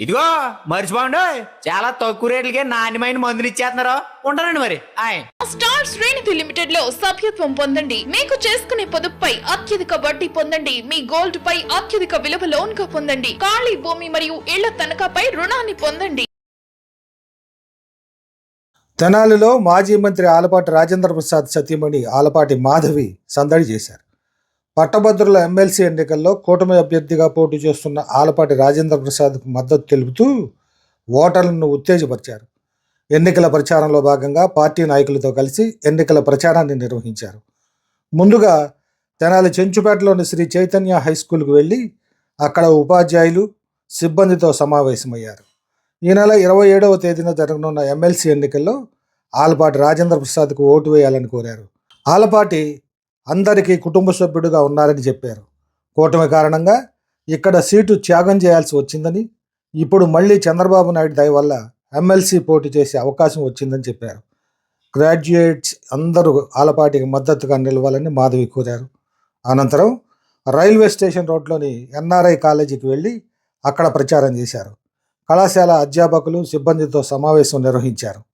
ఇదిగో మర్చిపోండి. చాలా తక్కువ రేట్లకే నాణ్యమైన మందులు ఇచ్చేస్తున్నారు. ఉంటానండి మరి. ఆయ్. స్టార్ శ్రేణిధి లిమిటెడ్లో సభ్యత్వం పొందండి. మీకు చేసుకునే పొదుపుపై అత్యధిక వడ్డీ పొందండి. మీ గోల్డ్ పై అత్యధిక విలువ లోన్గా పొందండి. ఖాళీ భూమి మరియు ఇళ్ళ తనఖాపై రుణాన్ని పొందండి. తెనాలిలో మాజీ మంత్రి ఆలపాటి రాజేంద్ర ప్రసాద్ సతీమణి ఆలపాటి మాధవి సందడి చేశారు. పట్టభద్రుల ఎమ్మెల్సీ ఎన్నికల్లో కూటమి అభ్యర్థిగా పోటీ చేస్తున్న ఆలపాటి రాజేంద్ర ప్రసాద్కు మద్దతు తెలుపుతూ ఓటర్లను ఉత్తేజపరిచారు. ఎన్నికల ప్రచారంలో భాగంగా పార్టీ నాయకులతో కలిసి ఎన్నికల ప్రచారాన్ని నిర్వహించారు. ముందుగా తెనాలి చెంచుపేటలోని శ్రీ చైతన్య హై స్కూల్కు వెళ్ళి అక్కడ ఉపాధ్యాయులు సిబ్బందితో సమావేశమయ్యారు. ఈ నెల ఇరవై ఏడవ తేదీన జరగనున్న ఎమ్మెల్సీ ఎన్నికల్లో ఆలపాటి రాజేంద్ర ప్రసాద్కు ఓటు వేయాలని కోరారు. ఆలపాటి అందరికీ కుటుంబ సభ్యుడిగా ఉన్నారని చెప్పారు. కూటమి కారణంగా ఇక్కడ సీటు త్యాగం చేయాల్సి వచ్చిందని ఇప్పుడు మళ్ళీ చంద్రబాబు నాయుడు దయ వల్ల ఎమ్మెల్సీ పోటీ చేసే అవకాశం వచ్చిందని చెప్పారు. గ్రాడ్యుయేట్స్ అందరూ ఆలపాటికి మద్దతుగా నిలవాలని మాధవి కోరారు. అనంతరం రైల్వే స్టేషన్ రోడ్లోని ఎన్ఆర్ఐ కాలేజీకి వెళ్ళి అక్కడ ప్రచారం చేశారు. కళాశాల అధ్యాపకులు సిబ్బందితో సమావేశం నిర్వహించారు.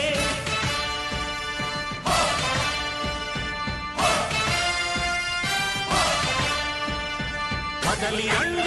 కదలి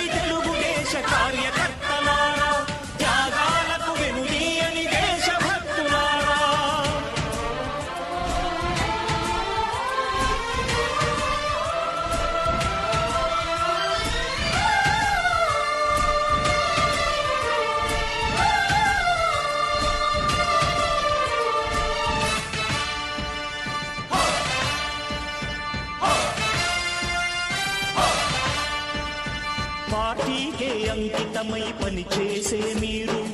Casemiro.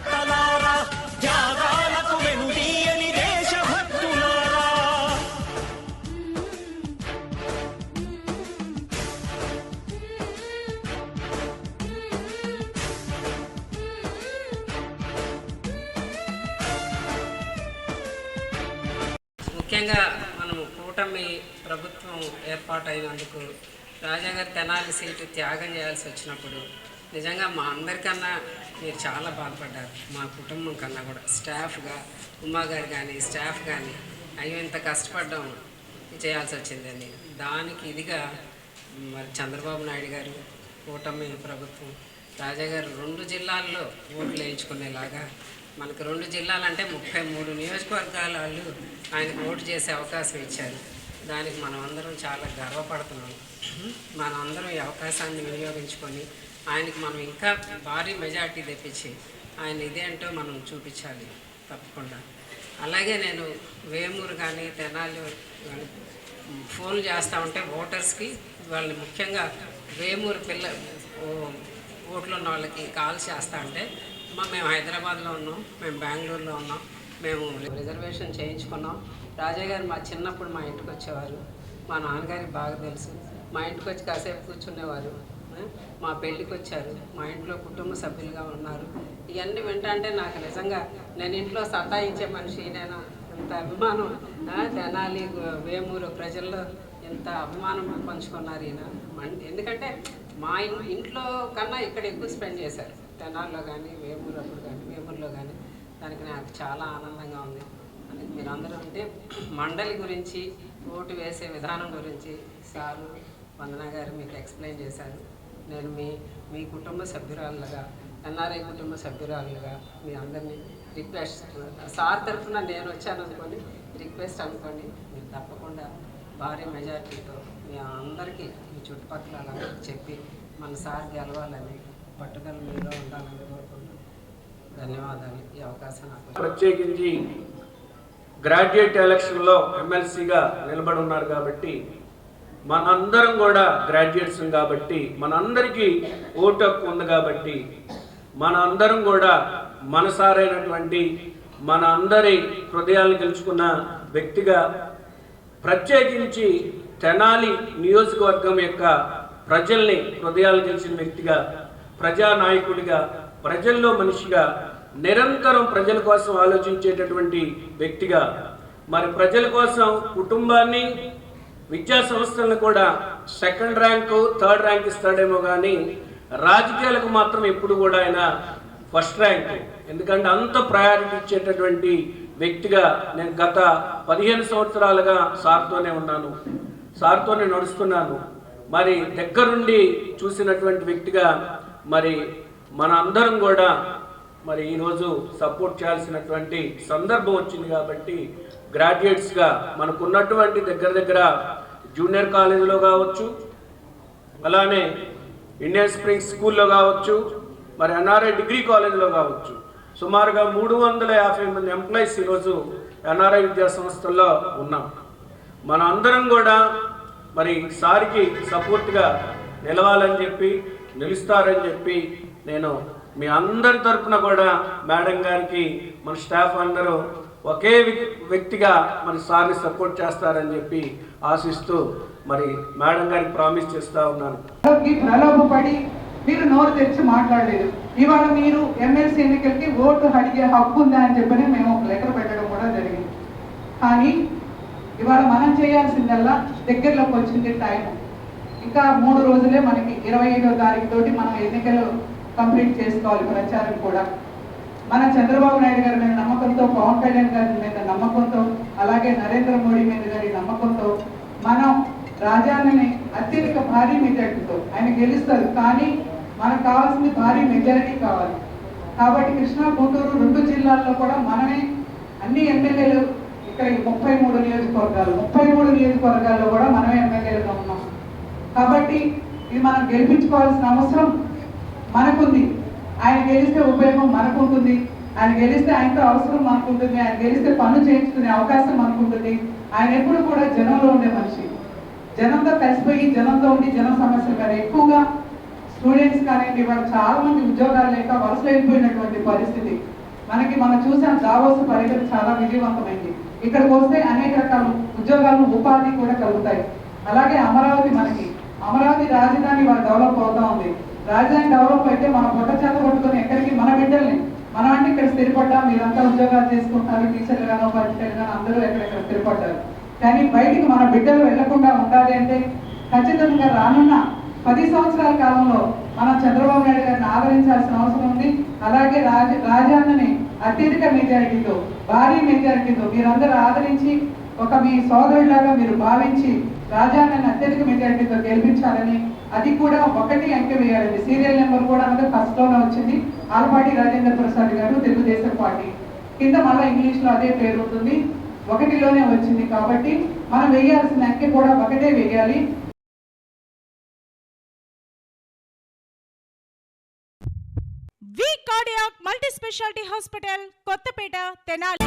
ముఖ్యంగా మనము కూటమి ప్రభుత్వం ఏర్పాటైనందుకు రాజాగారి తెనాలి సీటు త్యాగం చేయాల్సి వచ్చినప్పుడు నిజంగా మా అందరికన్నా మీరు చాలా బాధపడ్డారు. మా కుటుంబం కన్నా కూడా. స్టాఫ్గా ఉమ్మగారు కానీ స్టాఫ్ కానీ అయ్యో ఇంత కష్టపడ్డాం చేయాల్సి వచ్చిందని దానికి ఇదిగా మరి చంద్రబాబు నాయుడు గారు కూటమి ప్రభుత్వం రాజాగారు రెండు జిల్లాల్లో ఓట్లు వేయించుకునేలాగా మనకు రెండు జిల్లాలంటే ముప్పై మూడు నియోజకవర్గాల వాళ్ళు ఆయనకు ఓటు చేసే అవకాశం ఇచ్చారు. దానికి మనం అందరం చాలా గర్వపడుతున్నాం. మనం అందరం ఈ అవకాశాన్ని వినియోగించుకొని ఆయనకి మనం ఇంకా భారీ మెజార్టీ తెప్పించి ఆయన ఇదేంటో మనం చూపించాలి తప్పకుండా. అలాగే నేను వేమూరు కానీ తెనాలి కానీ ఫోన్ చేస్తూ ఉంటే ఓటర్స్కి వాళ్ళని ముఖ్యంగా వేమూరు పిల్ల ఓట్లు ఉన్న వాళ్ళకి కాల్ చేస్తా ఉంటే మా మేము హైదరాబాద్లో ఉన్నాం మేము బెంగళూరులో ఉన్నాం మేము రిజర్వేషన్ చేయించుకున్నాం. రాజా గారు మా చిన్నప్పుడు మా ఇంటికి వచ్చేవారు. మా నాన్నగారికి బాగా తెలుసు. మా ఇంటికి వచ్చి కాసేపు కూర్చునేవారు. మా పెళ్ళికి వచ్చారు. మా ఇంట్లో కుటుంబ సభ్యులుగా ఉన్నారు. ఇవన్నీ వింటంటే నాకు నిజంగా నేను ఇంట్లో సతాయించే మనిషి నేను ఇంత అభిమానం తెనాలి వేమూరు ప్రజల్లో ఇంత అభిమానం పంచుకున్నారు ఈయన. మన్- ఎందుకంటే మా ఇంట్లో కన్నా ఇక్కడ ఎక్కువ స్పెండ్ చేశారు. తెనాల్లో కానీ వేమూరు అప్పుడు కానీ వేమూరులో కానీ దానికి నాకు చాలా ఆనందంగా ఉంది. అని మీరందరూ అంటే మండలి గురించి ఓటు వేసే విధానం గురించి సారు వందన గారు మీకు ఎక్స్ప్లెయిన్ చేశారు. నేను మీ మీ కుటుంబ సభ్యురాలుగా ఎన్ఆర్ఐ కుటుంబ సభ్యురాలుగా మీ అందరినీ రిక్వెస్ట్ సార్ తరఫున నేను వచ్చాను అనుకోండి రిక్వెస్ట్ అనుకోండి మీరు తప్పకుండా భారీ మెజార్టీతో మీ అందరికీ మీ చుట్టుపక్కల చెప్పి మన సార్ గెలవాలని పట్టుదల మీలో ఉండాలని కోరుకుంటున్నాను. ధన్యవాదాలు. ఈ అవకాశం నాకు ప్రత్యేకించి గ్రాడ్యుయేట్ ఎలక్షన్లో ఎమ్మెల్సీగా నిలబడి ఉన్నారు కాబట్టి మనందరం కూడా గ్రాడ్యుయేట్స్ కాబట్టి మనందరికీ ఓటు హక్కు ఉంది కాబట్టి మన అందరం కూడా మనసారైనటువంటి మన అందరి హృదయాలను గెలుచుకున్న వ్యక్తిగా ప్రత్యేకించి తెనాలి నియోజకవర్గం యొక్క ప్రజల్ని హృదయాలు గెలిచిన వ్యక్తిగా ప్రజానాయకుడిగా ప్రజల్లో మనిషిగా నిరంతరం ప్రజల కోసం ఆలోచించేటటువంటి వ్యక్తిగా. మరి ప్రజల కోసం కుటుంబాన్ని విద్యా సంస్థలను కూడా సెకండ్ ర్యాంకు థర్డ్ ర్యాంక్ ఇస్తాడేమో కానీ రాజకీయాలకు మాత్రం ఎప్పుడు కూడా ఆయన ఫస్ట్ ర్యాంక్. ఎందుకంటే అంత ప్రయారిటీ ఇచ్చేటటువంటి వ్యక్తిగా నేను గత పదిహేను సంవత్సరాలుగా సార్తోనే ఉన్నాను. సార్తోనే నడుస్తున్నాను. మరి దగ్గరుండి చూసినటువంటి వ్యక్తిగా మరి మన అందరం కూడా మరి ఈరోజు సపోర్ట్ చేయాల్సినటువంటి సందర్భం వచ్చింది కాబట్టి గ్రాడ్యుయేట్స్గా మనకున్నటువంటి దగ్గర దగ్గర జూనియర్ కాలేజీలో కావచ్చు అలానే ఇండియన్ స్ప్రింగ్ స్కూల్లో కావచ్చు మరి ఎన్ఆర్ఐ డిగ్రీ కాలేజీలో కావచ్చు. సుమారుగా మూడు వందల యాభై మంది ఎంప్లాయీస్ ఈరోజు ఎన్ఆర్ఐ విద్యా సంస్థల్లో ఉన్నాం. మన అందరం కూడా మరి సారికి సపోర్ట్గా నిలవాలని చెప్పి నిలుస్తారని చెప్పి నేను మీ అందరి తరపున కూడా మేడం గారికి మన స్టాఫ్ అందరూ ఒకే వ్యక్తిగా మరి సార్ని సపోర్ట్ చేస్తారని చెప్పి ఆశిస్తూ మరి మేడం గారికి ప్రామిస్ చేస్తా ఉన్నాను. ప్రలోభపడి మీరు నోరు తెరిచి మాట్లాడలేదు. ఇవాళ మీరు ఎమ్మెల్సీ ఎన్నికలకి ఓటు అడిగే హక్కు ఉందా అని చెప్పని మేము ఒక లెటర్ పెట్టడం కూడా జరిగింది. కానీ ఇవాళ మనం చేయాల్సిందల్లా దగ్గరలోకి వచ్చింది టైం ఇంకా మూడు రోజులే మనకి ఇరవై ఐదో తారీఖు తోటి మనం ఎన్నికలు కంప్లీట్ చేసుకోవాలి ప్రచారం కూడా. మన చంద్రబాబు నాయుడు గారి మీద నమ్మకంతో పవన్ కళ్యాణ్ గారి మీద నమ్మకంతో అలాగే నరేంద్ర మోడీ మీద గారి నమ్మకంతో మనం రాజాన్ని అత్యధిక భారీ మెజార్టీతో ఆయన గెలుస్తారు కానీ మనకు కావాల్సింది భారీ మెజారిటీ కావాలి. కాబట్టి కృష్ణా గుంటూరు రెండు జిల్లాల్లో కూడా మనమే అన్ని ఎమ్మెల్యేలు ఇక్కడ ముప్పై మూడు నియోజకవర్గాలు ముప్పై మూడు నియోజకవర్గాల్లో కూడా మనమే ఎమ్మెల్యేలుగా ఉన్నాం. కాబట్టి ఇది మనం గెలిపించుకోవాల్సిన అవసరం మనకుంది. ఆయన గెలిస్తే ఉపయోగం మనకు ఉంటుంది ఆయన గెలిస్తే ఆయనతో అవసరం మనకు ఉంటుంది ఆయన గెలిస్తే పనులు చేయించుకునే అవకాశం మనకు ఉంటుంది ఆయన ఎప్పుడు కూడా జనంలో ఉండే మనిషి. జనంతో కలిసిపోయి జనంతో ఉండి జనం సమస్యలు కానీ ఎక్కువగా స్టూడెంట్స్ కానివ్వండి వాళ్ళు చాలా మంది ఉద్యోగాలు లేక వలస వెళ్ళిపోయినటువంటి పరిస్థితి. మనకి మనం చూసాం దావోస్ పర్యటన చాలా విజయవంతమైంది. ఇక్కడికి వస్తే అనేక రకాల ఉద్యోగాలు ఉపాధి కూడా కలుగుతాయి. అలాగే అమరావతి మనకి. అమరావతి రాజధాని వాళ్ళ డెవలప్ అవుతా ఉంది. రాజధాని డెవలప్ అయితే మన పొట్ట చేత పట్టుకొని ఎక్కడికి మన బిడ్డల్ని మనం అంటే ఇక్కడ స్థిరపడ్డా మీరంతా ఉద్యోగాలు చేసుకుంటారు టీచర్లు గానో ఉపాధ్యాయులు గానో అందరూ ఎక్కడెక్కడ స్థిరపడ్డారు. కానీ బయటికి మన బిడ్డలు వెళ్ళకుండా ఉండాలి అంటే ఖచ్చితంగా రానున్న పది సంవత్సరాల కాలంలో మనం చంద్రబాబు నాయుడు గారిని ఆదరించాల్సిన అవసరం ఉంది. అలాగే రాజ రాజాన్నని అత్యధిక మెజారిటీతో భారీ మెజారిటీతో మీరందరూ ఆదరించి ఒక మీ సోదరులాగా మీరు భావించి రాజాన్నని అత్యధిక మెజారిటీతో గెలిపించాలని అది కూడా ఒకటి అంకె వేయాలండి. సీరియల్ నెంబర్ కూడా మనకు ఫస్ట్లోనే వచ్చింది. ఆలపాటి రాజేంద్ర ప్రసాద్ గారు తెలుగుదేశం పార్టీ. కింద మళ్ళీ ఇంగ్లీష్లో అదే పేరు ఉంటుంది. ఒకటిలోనే వచ్చింది కాబట్టి మనం వేయాల్సిన అంకె కూడా ఒకటే వేయాలి. V cardiac multi speciality hospital Kothapeta Tenali.